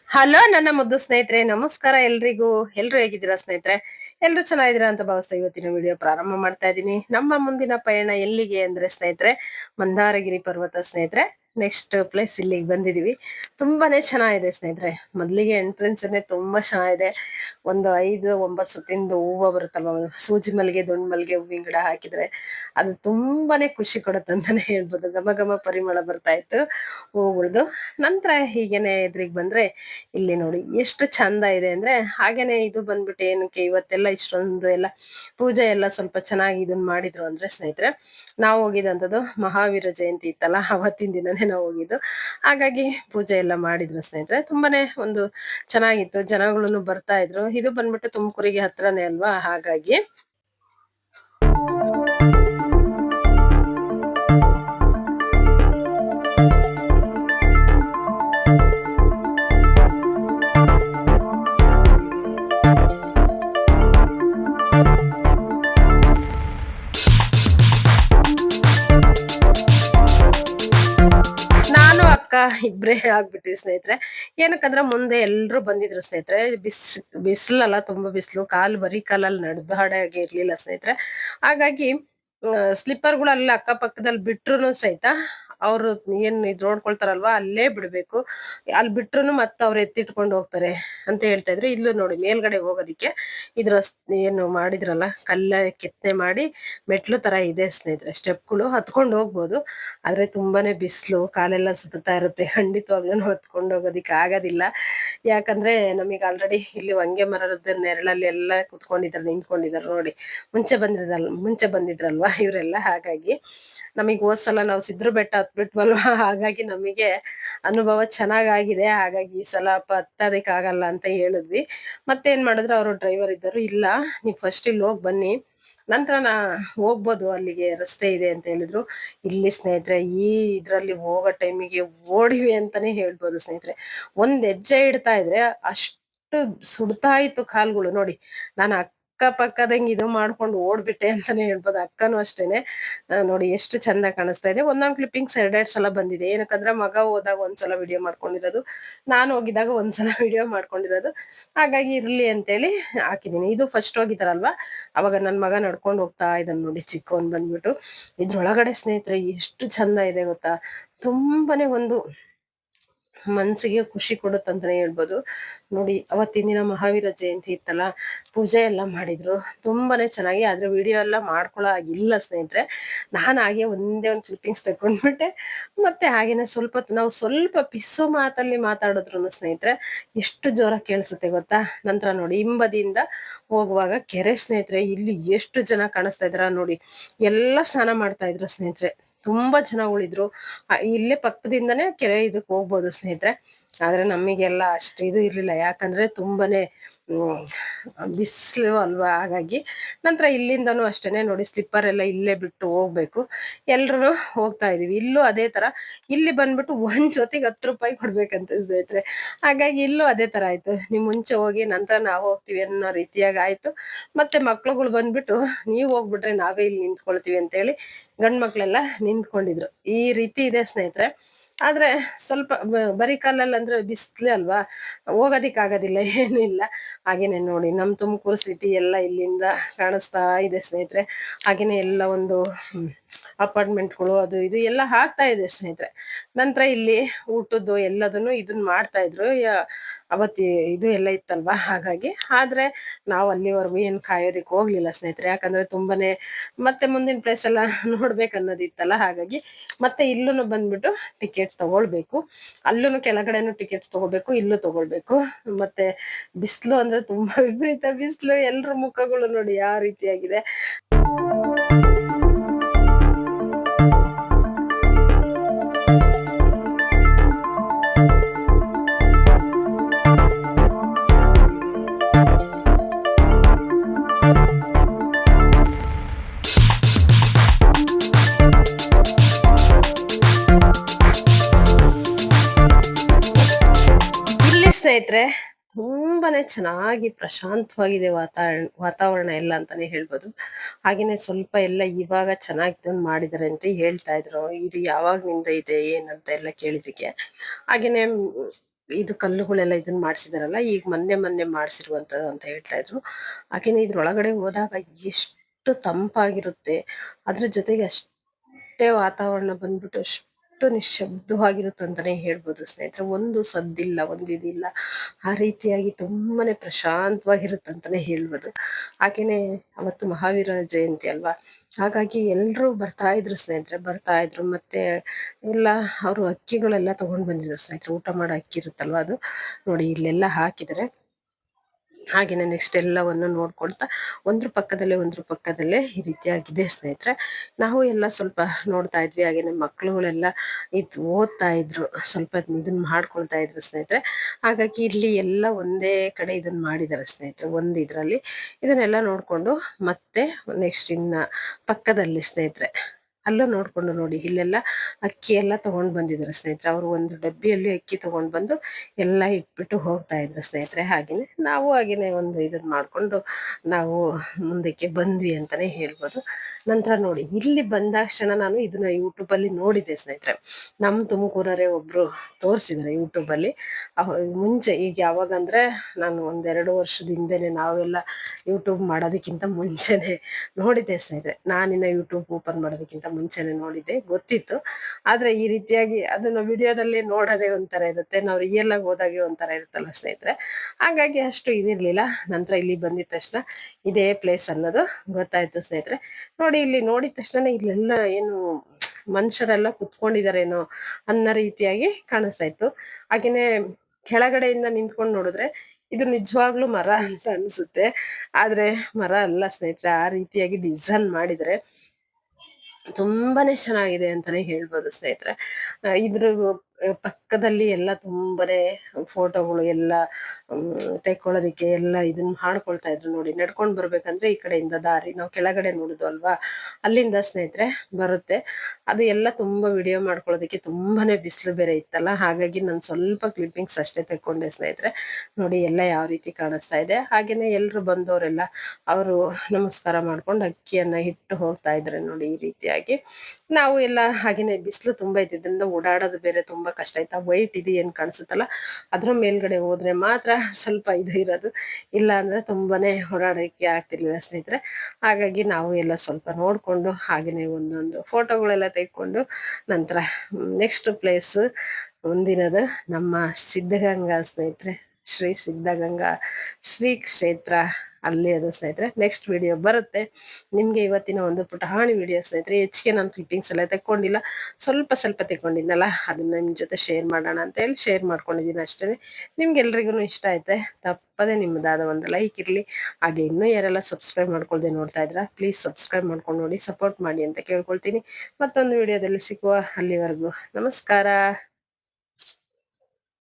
Hello ನನ್ನ ಮುದ್ದು ಸ್ನೇಹಿತರೆ, ನಮಸ್ಕಾರ ಎಲ್ರಿಗೂ. ಎಲ್ರು ಹೇಗಿದ್ದೀರಾ ಸ್ನೇಹಿತರೆ? ಎಲ್ರು ಚೆನ್ನಾಗಿದ್ದೀರಾ ಅಂತ ಭಾವಿಸ್ತಾ ಇವತ್ತಿನ ವಿಡಿಯೋ ಪ್ರಾರಂಭ ಮಾಡ್ತಾ ಇದ್ದೀನಿ. ನಮ್ಮ ಮುಂದಿನ ಪಯಣ ಎಲ್ಲಿಗೆ ಅಂದ್ರೆ ಸ್ನೇಹಿತರೆ, ಮಂದಾರಗಿರಿ ಪರ್ವತ ಸ್ನೇಹಿತರೆ ನೆಕ್ಸ್ಟ್ ಪ್ಲೇಸ್ ಇಲ್ಲಿಗೆ ಬಂದಿದೀವಿ ತುಂಬಾನೇ ಚೆನ್ನಾಗಿದೆ ಸ್ನೇಹಿತರೆ. ಮೊದ್ಲಿಗೆ ಎಂಟ್ರೆನ್ಸ್ ತುಂಬಾ ಚೆನ್ನಾಗಿದೆ. ಒಂದು ಐದು, ಒಂಬತ್ತು ಸುತ್ತಿಂದ ಹೂವು ಬರುತ್ತಲ್ವ? ಸೂಜಿ ಮಲ್ಲಿಗೆ, ದೊಣ್ಣೆ ಮಲ್ಲಿಗೆ ಹೂವಿನ ಗಿಡ ಹಾಕಿದ್ರೆ ಅದು ತುಂಬಾನೇ ಖುಷಿ ಕೊಡುತ್ತೆ ಅಂತಾನೆ ಹೇಳ್ಬೋದು. ಘಮ ಘಮ ಪರಿಮಳ ಬರ್ತಾ ಇತ್ತು ಹೂವುಗಳ್ದು. ನಂತರ ಹೀಗೇನೆ ಎದುರಿಗೆ ಬಂದ್ರೆ ಇಲ್ಲಿ ನೋಡಿ ಎಷ್ಟು ಚಂದ ಇದೆ ಅಂದ್ರೆ ಹಾಗೇನೆ ಇದು ಬಂದ್ಬಿಟ್ಟು ಏನಕ್ಕೆ ಇವತ್ತೆಲ್ಲ ಇಷ್ಟೊಂದು ಎಲ್ಲ ಪೂಜೆ ಎಲ್ಲ ಸ್ವಲ್ಪ ಚೆನ್ನಾಗಿ ಇದನ್ನ ಮಾಡಿದ್ರು ಅಂದ್ರೆ ಸ್ನೇಹಿತರೆ, ನಾವು ಹೋಗಿದಂಥದ್ದು ಮಹಾವೀರ ಜಯಂತಿ ಇತ್ತಲ್ಲ, ಅವತ್ತಿನ ದಿನನೇ. ನಾವು ಹೋಗಿದ್ದು. ಹಾಗಾಗಿ ಪೂಜೆ ಎಲ್ಲ ಮಾಡಿದ್ರು ಸ್ನೇಹಿತರೆ. ತುಂಬಾನೇ ಒಂದು ಚೆನ್ನಾಗಿತ್ತು. ಜನಗಳನ್ನು ಬರ್ತಾ ಇದ್ರು. ಇದು ಬಂದ್ಬಿಟ್ಟು ತುಮಕೂರಿಗೆ ಹತ್ರನೇ ಅಲ್ವಾ? ಹಾಗಾಗಿ ಅಕ್ಕ ಇಬ್ರೇ ಆಗ್ಬಿಟ್ವಿ ಸ್ನೇಹಿತರೆ. ಏನಕ್ಕಂದ್ರೆ ಮುಂದೆ ಎಲ್ಲರೂ ಬಂದಿದ್ರು ಸ್ನೇಹಿತರೆ. ಬಿಸ್, ಬಿಸಿಲಲ್ಲ, ತುಂಬಾ ಬಿಸಿಲು. ಕಾಲು ಬರೀ ಕಾಲಲ್ಲಿ ನಡೆದಾಡಾಗೆ ಇರ್ಲಿಲ್ಲ ಸ್ನೇಹಿತರೆ. ಹಾಗಾಗಿ ಸ್ಲಿಪ್ಪರ್ಗಳೆಲ್ಲ ಅಕ್ಕಪಕ್ಕದಲ್ಲಿ ಬಿಟ್ರು ಸಹಿತ ಅವ್ರು ಏನ್ ಇದ್ ನೋಡ್ಕೊಳ್ತಾರಲ್ವಾ, ಅಲ್ಲೇ ಬಿಡ್ಬೇಕು. ಅಲ್ಲಿ ಬಿಟ್ರು ಮತ್ತೆ ಅವ್ರು ಎತ್ತಿಟ್ಕೊಂಡು ಹೋಗ್ತಾರೆ ಅಂತ ಹೇಳ್ತಾ ಇದ್ರು. ಇಲ್ಲೂ ನೋಡಿ ಮೇಲ್ಗಡೆ ಹೋಗೋದಿಕ್ಕೆ ಇದ್ರ ಏನು ಮಾಡಿದ್ರಲ್ಲ, ಕಲ್ಲ ಕೆತ್ತನೆ ಮಾಡಿ ಮೆಟ್ಲು ತರ ಇದೆ ಸ್ನೇಹಿತರೆ. ಸ್ಟೆಪ್ಗಳು ಹತ್ಕೊಂಡು ಹೋಗ್ಬೋದು. ಆದ್ರೆ ತುಂಬಾನೇ ಬಿಸಿಲು, ಕಾಲೆಲ್ಲ ಸುಡ್ತಾ ಇರುತ್ತೆ. ಖಂಡಿತವಾಗ್ಲೂ ಹತ್ಕೊಂಡು ಹೋಗೋದಿಕ್ಕೆ ಆಗೋದಿಲ್ಲ. ಯಾಕಂದ್ರೆ ನಮಗೆ ಆಲ್ರೆಡಿ ಇಲ್ಲಿ ಹೊಂಗೆ ಮರದ ನೆರಳಲ್ಲಿ ಎಲ್ಲ ಕುತ್ಕೊಂಡಿದ್ರು, ನಿಂತ್ಕೊಂಡಿದ್ರು ನೋಡಿ. ಮುಂಚೆ ಬಂದಿದ್ರಲ್ ಮುಂಚೆ ಬಂದಿದ್ರಲ್ವಾ ಇವರೆಲ್ಲ? ಹಾಗಾಗಿ ನಮಗೆ ಹೋದ್ಸಲ ನಾವು ಸಿದ್ರು ಬೆಟ್ಟ ಹತ್ಬಿಟ್ವಲ್ವಾ ಹಾಗಾಗಿ ನಮಗೆ ಅನುಭವ ಚೆನ್ನಾಗಾಗಿದೆ. ಹಾಗಾಗಿ ಈ ಸಲ ಆಗಲ್ಲ ಅಂತ ಹೇಳಿದ್ವಿ. ಮತ್ತೇನ್ ಮಾಡಿದ್ರು? ಅವರು ಡ್ರೈವರ್ ಇದ್ದರು. ಇಲ್ಲ, ನೀವು ಫಸ್ಟ್ ಇಲ್ಲಿ ಹೋಗಿ ಬನ್ನಿ. ನಂತರ ನಾ ಹೋಗ್ಬೋದು ಅಲ್ಲಿಗೆ, ರಸ್ತೆ ಇದೆ ಅಂತ ಹೇಳಿದ್ರು. ಇಲ್ಲಿ ಸ್ನೇಹಿತರೆ, ಈ ಇದರಲ್ಲಿ ಹೋಗೋ ಟೈಮಿಗೆ ಓಡಿವಿ ಅಂತಾನೆ ಹೇಳ್ಬೋದು ಸ್ನೇಹಿತರೆ. ಒಂದ್ ಹೆಜ್ಜೆ ಇಡ್ತಾ ಇದ್ರೆ ಅಷ್ಟು ಸುಡ್ತಾ ಇತ್ತು ಕಾಲ್ಗಳು. ನೋಡಿ, ನಾನು ಅಕ್ಕ ಪಕ್ಕದಂಗೆ ಇದು ಮಾಡ್ಕೊಂಡು ಓಡ್ಬಿಟ್ಟೆ ಅಂತಾನೆ ಹೇಳ್ಬೋದು. ಅಕ್ಕನೂ ಅಷ್ಟೇನೆ. ನೋಡಿ ಎಷ್ಟು ಚಂದ ಕಾಣಿಸ್ತಾ ಇದೆ. ಒಂದೊಂದು ಕ್ಲಿಪ್ಪಿಂಗ್ಸ್ ಎರಡೆರಡು ಸಲ ಬಂದಿದೆ. ಏನಕ್ಕಂದ್ರೆ ಮಗ ಹೋದಾಗ ಒಂದ್ಸಲ ವಿಡಿಯೋ ಮಾಡ್ಕೊಂಡಿರೋದು. ನಾನು ಹೋಗಿದಾಗ ಒಂದ್ಸಲ ವಿಡಿಯೋ ಮಾಡ್ಕೊಂಡಿರೋದು. ಹಾಗಾಗಿ ಇರ್ಲಿ ಅಂತೇಳಿ ಹಾಕಿದೀನಿ. ಇದು ಫಸ್ಟ್ ಹೋಗಿದಾರಲ್ವಾ? ಅವಾಗ ನನ್ ಮಗ ನಡ್ಕೊಂಡು ಹೋಗ್ತಾ ಇದ್ದಾನೆ ನೋಡಿ ಚಿಕ್ಕವನ್ ಬಂದ್ಬಿಟ್ಟು. ಇದ್ರೊಳಗಡೆ ಸ್ನೇಹಿತರೆ ಎಷ್ಟು ಚಂದ ಇದೆ ಗೊತ್ತಾ? ತುಂಬಾನೇ ಒಂದು ಮನ್ಸಿಗೆ ಖುಷಿ ಕೊಡುತ್ತಂತಾನೆ ಹೇಳ್ಬೋದು. ನೋಡಿ, ಅವತ್ತಿನ ದಿನ ಮಹಾವೀರ ಜಯಂತಿ ಇತ್ತಲ್ಲ, ಪೂಜೆ ಎಲ್ಲ ಮಾಡಿದ್ರು. ತುಂಬಾನೇ ಚೆನ್ನಾಗಿ, ಆದ್ರೆ ವಿಡಿಯೋ ಎಲ್ಲ ಮಾಡ್ಕೊಳ್ಳೋ ಆಗಿಲ್ಲ ಸ್ನೇಹಿತರೆ. ನಾನು ಹಾಗೆ ಒಂದೇ ಒಂದು ಕ್ಲಿಪ್ಪಿಂಗ್ಸ್ ತಗೊಂಡ್ಬಿಟ್ಟೆ ಮತ್ತೆ ಹಾಗೇನೆ ಸ್ವಲ್ಪ ನಾವು ಸ್ವಲ್ಪ ಪಿಸ್ಸು ಮಾತಲ್ಲಿ ಮಾತಾಡಿದ್ರು ಸ್ನೇಹಿತರೆ, ಎಷ್ಟು ಜೋರ ಕೇಳಿಸುತ್ತೆ ಗೊತ್ತಾ? ನಂತರ ನೋಡಿ, ಹಿಂಬದಿಯಿಂದ ಹೋಗುವಾಗ ಕೆರೆ ಸ್ನೇಹಿತರೆ, ಇಲ್ಲಿ ಎಷ್ಟು ಜನ ಕಾಣಿಸ್ತಾ ಇದ್ರ ನೋಡಿ. ಎಲ್ಲ ಸ್ನಾನ ಮಾಡ್ತಾ ಇದ್ರು ಸ್ನೇಹಿತರೆ. ತುಂಬಾ ಜನ ಉಳಿದ್ರು. ಇಲ್ಲೇ ಪಕ್ಕದಿಂದನೇ ಕೆರೆ ಇದಕ್ಕೆ ಹೋಗ್ಬೋದು ಸ್ನೇಹಿತರೆ. ಆದ್ರೆ ನಮಗೆಲ್ಲ ಅಷ್ಟು ಇದು ಇರ್ಲಿಲ್ಲ. ಯಾಕಂದ್ರೆ ತುಂಬಾನೇ ಬಿಸಿಲು ಅಲ್ವಾ ಹಾಗಾಗಿ ನಂತರ ಇಲ್ಲಿಂದನೂ ಅಷ್ಟೇನೆ ನೋಡಿ ಸ್ಲಿಪ್ಪರ್ ಎಲ್ಲ ಇಲ್ಲೇ ಬಿಟ್ಟು ಹೋಗ್ಬೇಕು. ಎಲ್ರು ಹೋಗ್ತಾ ಇದೀವಿ. ಇಲ್ಲೂ ಅದೇ ತರ, ಇಲ್ಲಿ ಬಂದ್ಬಿಟ್ಟು ಒಂದ್ ಜೊತೆಗೆ ಹತ್ತು ರೂಪಾಯಿ ಕೊಡ್ಬೇಕಂತ ಸ್ನೇಹಿತರೆ. ಹಾಗಾಗಿ ಇಲ್ಲೂ ಅದೇ ತರ ಆಯ್ತು. ನೀವು ಮುಂಚೆ ಹೋಗಿ ನಂತರ ನಾವು ಹೋಗ್ತೀವಿ ಅನ್ನೋ ರೀತಿಯಾಗಿ ಆಯ್ತು. ಮತ್ತೆ ಮಕ್ಳುಗಳು ಬಂದ್ಬಿಟ್ಟು ನೀವು ಹೋಗ್ಬಿಟ್ರೆ ನಾವೇ ಇಲ್ಲಿ ನಿಂತ್ಕೊಳ್ತೀವಿ ಅಂತೇಳಿ ಗಂಡ್ ಮಕ್ಳೆಲ್ಲ ನಿಂತ್ಕೊಂಡಿದ್ರು. ಈ ರೀತಿ ಇದೆ ಸ್ನೇಹಿತರೆ. ಆದ್ರೆ ಸ್ವಲ್ಪ ಬರೀ ಕಾಲಲ್ಲಿ ಅಂದ್ರೆ ಬಿಸ್ಲು ಅಲ್ವಾ? ಹೋಗೋದಿಕ್ ಆಗೋದಿಲ್ಲ, ಏನಿಲ್ಲ. ಹಾಗೇನೆ ನೋಡಿ, ನಮ್ ತುಮಕೂರು ಸಿಟಿ ಎಲ್ಲ ಇಲ್ಲಿಂದ ಕಾಣಿಸ್ತಾ ಇದೆ ಸ್ನೇಹಿತರೆ. ಹಾಗೇನೆ ಎಲ್ಲ ಒಂದು ಅಪಾರ್ಟ್ಮೆಂಟ್ಗಳು ಅದು ಇದು ಎಲ್ಲ ಹಾಕ್ತಾ ಇದೆ ಸ್ನೇಹಿತರೆ. ನಂತರ ಇಲ್ಲಿ ಊಟದ್ದು ಎಲ್ಲದನ್ನು ಇದನ್ನ ಮಾಡ್ತಾ ಇದ್ರು. ಅವತಿ ಇದು ಎಲ್ಲ ಇತ್ತಲ್ವಾ? ಹಾಗಾಗಿ ಆದ್ರೆ ನಾವು ಅಲ್ಲಿವರೆಗೂ ಏನ್ ಕಾಯೋದಿಕ್ ಹೋಗ್ಲಿಲ್ಲ ಸ್ನೇಹಿತರೆ. ಯಾಕಂದ್ರೆ ತುಂಬಾನೇ ಮತ್ತೆ ಮುಂದಿನ ಪ್ಲೇಸ್ ಎಲ್ಲ ನೋಡ್ಬೇಕನ್ನೋದಿತ್ತಲ್ಲ? ಹಾಗಾಗಿ ಮತ್ತೆ ಇಲ್ಲೂ ಬಂದ್ಬಿಟ್ಟು ಟಿಕೆಟ್ ತಗೊಳ್ಬೇಕು. ಅಲ್ಲೂ ಕೆಳಗಡೆನು ಟಿಕೆಟ್ ತಗೋಬೇಕು ಇಲ್ಲೂ ತಗೊಳ್ಬೇಕು. ಮತ್ತೆ ಬಿಸಿಲು ಅಂದ್ರೆ ತುಂಬಾ ವಿಪರೀತ ಬಿಸಿಲು. ಎಲ್ರ ಮುಖಗಳು ನೋಡಿ ಯಾವ ರೀತಿಯಾಗಿದೆ. ಸ್ನೇಹಿತರೆ, ತುಂಬಾನೇ ಚೆನ್ನಾಗಿ ಪ್ರಶಾಂತವಾಗಿದೆ ವಾತಾವರಣ ವಾತಾವರಣ ಎಲ್ಲ ಅಂತಾನೆ ಹೇಳ್ಬೋದು. ಹಾಗೇನೆ ಸ್ವಲ್ಪ ಎಲ್ಲ ಇವಾಗ ಚೆನ್ನಾಗಿ ಇದನ್ನ ಮಾಡಿದಾರೆ ಅಂತ ಹೇಳ್ತಾ ಇದ್ರು. ಇದು ಯಾವಾಗ್ನಿಂದ ಇದೆ, ಏನಂತ ಎಲ್ಲ ಕೇಳಿದಕ್ಕೆ ಹಾಗೇನೆ, ಇದು ಕಲ್ಲುಗಳೆಲ್ಲ ಇದನ್ನ ಮಾಡಿಸಿದಾರಲ್ಲ, ಈಗ ಮೊನ್ನೆ ಮೊನ್ನೆ ಮಾಡಿಸಿರುವಂತದ್ದು ಅಂತ ಹೇಳ್ತಾ ಇದ್ರು. ಹಾಗೇನೆ ಇದ್ರೊಳಗಡೆ ಹೋದಾಗ ಎಷ್ಟು ತಂಪಾಗಿರುತ್ತೆ. ಅದ್ರ ಜೊತೆಗೆ ಅಷ್ಟೇ ವಾತಾವರಣ ಬಂದ್ಬಿಟ್ಟು ನಿಶ್ಶಬ್ದವಾಗಿರುತ್ತೆ ಅಂತಾನೆ ಹೇಳ್ಬೋದು ಸ್ನೇಹಿತರೆ. ಒಂದು ಸದ್ದಿಲ್ಲ ಒಂದಿದಿಲ್ಲ ಆ ರೀತಿಯಾಗಿ ತುಂಬಾನೇ ಪ್ರಶಾಂತವಾಗಿರುತ್ತೆ ಅಂತಾನೆ ಹೇಳ್ಬೋದು. ಹಾಗೇನೆ ಅವತ್ತು ಮಹಾವೀರ ಜಯಂತಿ ಅಲ್ವಾ? ಹಾಗಾಗಿ ಎಲ್ಲರೂ ಬರ್ತಾ ಇದ್ರು ಸ್ನೇಹಿತರೆ, ಬರ್ತಾ ಇದ್ರು. ಮತ್ತೆ ಎಲ್ಲ ಅವರು ಅಕ್ಕಿಗಳೆಲ್ಲ ತಗೊಂಡ್ ಬಂದಿದ್ರು ಸ್ನೇಹಿತರೆ. ಊಟ ಮಾಡೋ ಅಕ್ಕಿ ಇರುತ್ತಲ್ವಾ ಅದು? ನೋಡಿ, ಇಲ್ಲೆಲ್ಲ ಹಾಕಿದರೆ ಹಾಗೇನೆ ನೆಕ್ಸ್ಟ್ ಎಲ್ಲವನ್ನು ನೋಡ್ಕೊಳ್ತಾ ಒಂದ್ರ ಪಕ್ಕದಲ್ಲೇ ಒಂದ್ರ ಪಕ್ಕದಲ್ಲೇ ಈ ರೀತಿಯಾಗಿದೆ ಸ್ನೇಹಿತರೆ. ನಾವು ಎಲ್ಲ ಸ್ವಲ್ಪ ನೋಡ್ತಾ ಇದ್ವಿ ಹಾಗೇನೆ ಮಕ್ಕಳುಗಳೆಲ್ಲ ಇದು ಓದ್ತಾ ಇದ್ರು, ಸ್ವಲ್ಪ ಇದನ್ನ ಮಾಡ್ಕೊಳ್ತಾ ಇದ್ರು ಸ್ನೇಹಿತರೆ. ಹಾಗಾಗಿ ಇಲ್ಲಿ ಎಲ್ಲ ಒಂದೇ ಕಡೆ ಇದನ್ನ ಮಾಡಿದ್ದಾರೆ ಸ್ನೇಹಿತರೆ, ಒಂದ್ ಇದ್ರಲ್ಲಿ. ಇದನ್ನೆಲ್ಲ ನೋಡ್ಕೊಂಡು ಮತ್ತೆ ನೆಕ್ಸ್ಟ್ ಇನ್ನ ಪಕ್ಕದಲ್ಲಿ ಸ್ನೇಹಿತರೆ, ಅಲ್ಲೂ ನೋಡ್ಕೊಂಡು ನೋಡಿ, ಇಲ್ಲೆಲ್ಲ ಅಕ್ಕಿ ಎಲ್ಲ ತಗೊಂಡ್ ಬಂದಿದ್ರು ಸ್ನೇಹಿತರೆ. ಅವರು ಒಂದು ಡಬ್ಬಿಯಲ್ಲಿ ಅಕ್ಕಿ ತಗೊಂಡ್ ಬಂದು ಎಲ್ಲ ಇಟ್ಬಿಟ್ಟು ಹೋಗ್ತಾ ಇದ್ರು ಸ್ನೇಹಿತರೆ. ಹಾಗೇನೆ ನಾವು ಹಾಗೇನೆ ಒಂದು ಇದನ್ನ ಮಾಡ್ಕೊಂಡು ನಾವು ಮುಂದಕ್ಕೆ ಬಂದ್ವಿ ಅಂತಾನೆ ಹೇಳ್ಬೋದು. ನಂತರ ನೋಡಿ, ಇಲ್ಲಿ ಬಂದಾಕ್ಷಣ ನಾನು ಇದನ್ನ ಯೂಟ್ಯೂಬ್ ಅಲ್ಲಿ ನೋಡಿದ್ದೆ ಸ್ನೇಹಿತರೆ. ನಮ್ ತುಮಕೂರರೇ ಒಬ್ರು ತೋರಿಸಿದ್ರೆ ಯೂಟ್ಯೂಬ್ ಅಲ್ಲಿ. ಮುಂಚೆ ಈಗ ಯಾವಾಗ ಅಂದ್ರೆ ನಾನು ಒಂದೆರಡು ವರ್ಷದ ಹಿಂದೆನೆ ನಾವೆಲ್ಲ ಯೂಟ್ಯೂಬ್ ಮಾಡೋದಕ್ಕಿಂತ ಮುಂಚೆನೆ ನೋಡಿದ್ದೆ ಸ್ನೇಹಿತರೆ. ನಾನಿನ್ನ ಯೂಟ್ಯೂಬ್ ಓಪನ್ ಮಾಡೋದಕ್ಕಿಂತ ಮುಂಚೆನೆ ನೋಡಿದ್ದೆ, ಗೊತ್ತಿತ್ತು. ಆದ್ರೆ ಈ ರೀತಿಯಾಗಿ ಅದನ್ನ ವಿಡಿಯೋದಲ್ಲಿ ನೋಡೋದೇ ಒಂಥರ ಇರುತ್ತೆ, ನಾವು ರಿಯಲ್ ಆಗಿ ಹೋದಾಗೆ ಒಂಥರ ಇರುತ್ತಲ್ಲ ಸ್ನೇಹಿತರೆ. ಹಾಗಾಗಿ ಅಷ್ಟು ಇದಿರ್ಲಿಲ್ಲ. ನಂತರ ಇಲ್ಲಿ ಬಂದಿದ ತಕ್ಷಣ ಇದೇ ಪ್ಲೇಸ್ ಅನ್ನೋದು ಗೊತ್ತಾಯ್ತು ಸ್ನೇಹಿತರೆ. ಇಲ್ಲಿ ನೋಡಿದ ತಕ್ಷಣ ಇಲ್ಲೆಲ್ಲ ಏನು ಮನುಷ್ಯರೆಲ್ಲ ಕುತ್ಕೊಂಡಿದಾರೇನೋ ಅನ್ನೋ ರೀತಿಯಾಗಿ ಕಾಣಿಸ್ತಾ ಇತ್ತು. ಹಾಗೇನೆ ಕೆಳಗಡೆಯಿಂದ ನಿಂತ್ಕೊಂಡು ನೋಡಿದ್ರೆ ಇದು ನಿಜವಾಗ್ಲೂ ಮರ ಅಂತ ಅನ್ಸುತ್ತೆ. ಆದ್ರೆ ಮರ ಅಲ್ಲ ಸ್ನೇಹಿತರೆ, ಆ ರೀತಿಯಾಗಿ ಡಿಸೈನ್ ಮಾಡಿದ್ರೆ ತುಂಬಾನೇ ಚೆನ್ನಾಗಿದೆ ಅಂತಾನೆ ಹೇಳ್ಬೋದು ಸ್ನೇಹಿತರೆ. ಇದ್ರ ಪಕ್ಕದಲ್ಲಿ ಎಲ್ಲ ತುಂಬಾನೇ ಫೋಟೋಗಳು ಎಲ್ಲ ತೆಕ್ಕೊಳ್ಳೋದಿಕ್ಕೆ ಎಲ್ಲ ಇದನ್ನ ಮಾಡ್ಕೊಳ್ತಾ ಇದ್ರು ನೋಡಿ. ನಡ್ಕೊಂಡು ಬರ್ಬೇಕಂದ್ರೆ ಈ ಕಡೆಯಿಂದ ದಾರಿ, ನಾವು ಕೆಳಗಡೆ ನೋಡುದು ಅಲ್ವಾ? ಅಲ್ಲಿಂದ ಸ್ನೇಹಿತರೆ ಬರುತ್ತೆ. ಅದು ಎಲ್ಲ ತುಂಬಾ ವಿಡಿಯೋ ಮಾಡ್ಕೊಳ್ಳೋದಕ್ಕೆ ತುಂಬಾನೇ ಬಿಸಿಲು ಬೇರೆ ಇತ್ತಲ್ಲ? ಹಾಗಾಗಿ ನಾನು ಸ್ವಲ್ಪ ಕ್ಲಿಪ್ಪಿಂಗ್ಸ್ ಅಷ್ಟೇ ತೆಕ್ಕೊಂಡೆ ಸ್ನೇಹಿತರೆ. ನೋಡಿ ಎಲ್ಲ ಯಾವ ರೀತಿ ಕಾಣಿಸ್ತಾ ಇದೆ. ಹಾಗೇನೆ ಎಲ್ರು ಬಂದವರೆಲ್ಲ ಅವರು ನಮಸ್ಕಾರ ಮಾಡ್ಕೊಂಡು ಅಕ್ಕಿಯನ್ನ ಇಟ್ಟು ಹೋಗ್ತಾ ಇದ್ರೆ ನೋಡಿ ಈ ರೀತಿಯಾಗಿ. ನಾವು ಎಲ್ಲ ಹಾಗೇನೆ ಬಿಸಿಲು ತುಂಬಾ ಇದ್ದಿದ್ರಿಂದ ಓಡಾಡೋದು ಬೇರೆ ತುಂಬಾ ಕಷ್ಟ ಆಯ್ತಾ. ವೈಟ್ ಇದು ಏನ್ ಕಾಣಿಸುತ್ತಲ್ಲ, ಅದ್ರ ಮೇಲ್ಗಡೆ ಹೋದ್ರೆ ಮಾತ್ರ ಸ್ವಲ್ಪ ಇದು ಇರೋದು. ಇಲ್ಲ ಅಂದ್ರೆ ತುಂಬಾನೇ ಓಡಾಡಕ್ಕೆ ಆಗ್ತಿರ್ಲಿಲ್ಲ ಸ್ನೇಹಿತರೆ. ಹಾಗಾಗಿ ನಾವು ಎಲ್ಲ ಸ್ವಲ್ಪ ನೋಡ್ಕೊಂಡು ಹಾಗೇನೆ ಒಂದೊಂದು ಫೋಟೋಗಳೆಲ್ಲ ತೆಗೆಕೊಂಡು ನಂತರ ನೆಕ್ಸ್ಟ್ ಪ್ಲೇಸ್ ಮುಂದಿನದು ನಮ್ಮ ಸಿದ್ಧಗಂಗಾ ಸ್ನೇಹಿತರೆ. ಶ್ರೀ ಸಿದ್ಧಗಂಗಾ ಶ್ರೀ ಕ್ಷೇತ್ರ ಅಲ್ಲಿ ಅದು ಸ್ನೇಹಿತರೆ. ನೆಕ್ಸ್ಟ್ ವಿಡಿಯೋ ಬರುತ್ತೆ. ನಿಮಗೆ ಇವತ್ತಿನ ಒಂದು ಪುಟಾಣಿ ವಿಡಿಯೋ ಸ್ನೇಹಿತರೆ, ಹೆಚ್ಚಿಗೆ ನಾನು ಕ್ಲಿಪ್ಪಿಂಗ್ಸ್ ಎಲ್ಲ ತೆಕ್ಕೊಂಡಿಲ್ಲ. ಸ್ವಲ್ಪ ಸ್ವಲ್ಪ ತೆಕ್ಕೊಂಡಿದ್ನಲ್ಲ, ಅದನ್ನ ನಿಮ್ಮ ಜೊತೆ ಶೇರ್ ಮಾಡೋಣ ಅಂತ ಹೇಳಿ ಶೇರ್ ಮಾಡ್ಕೊಂಡಿದ್ದೀನಿ ಅಷ್ಟೇ ನಿಮ್ಗೆಲ್ರಿಗೂ ಇಷ್ಟ ಆಯ್ತೆ, ತಪ್ಪದೇ ನಿಮ್ಮದಾದ ಒಂದು ಲೈಕ್ ಇರಲಿ. ಹಾಗೆ ಇನ್ನೂ ಯಾರೆಲ್ಲ ಸಬ್ಸ್ಕ್ರೈಬ್ ಮಾಡ್ಕೊಳ್ದೆ ನೋಡ್ತಾ ಇದ್ರ ಪ್ಲೀಸ್ ಸಬ್ಸ್ಕ್ರೈಬ್ ಮಾಡ್ಕೊಂಡು ನೋಡಿ ಸಪೋರ್ಟ್ ಮಾಡಿ ಅಂತ ಕೇಳ್ಕೊಳ್ತೀನಿ. ಮತ್ತೊಂದು ವಿಡಿಯೋದಲ್ಲಿ ಸಿಗುವ ಅಲ್ಲಿವರೆಗೂ, ನಮಸ್ಕಾರ.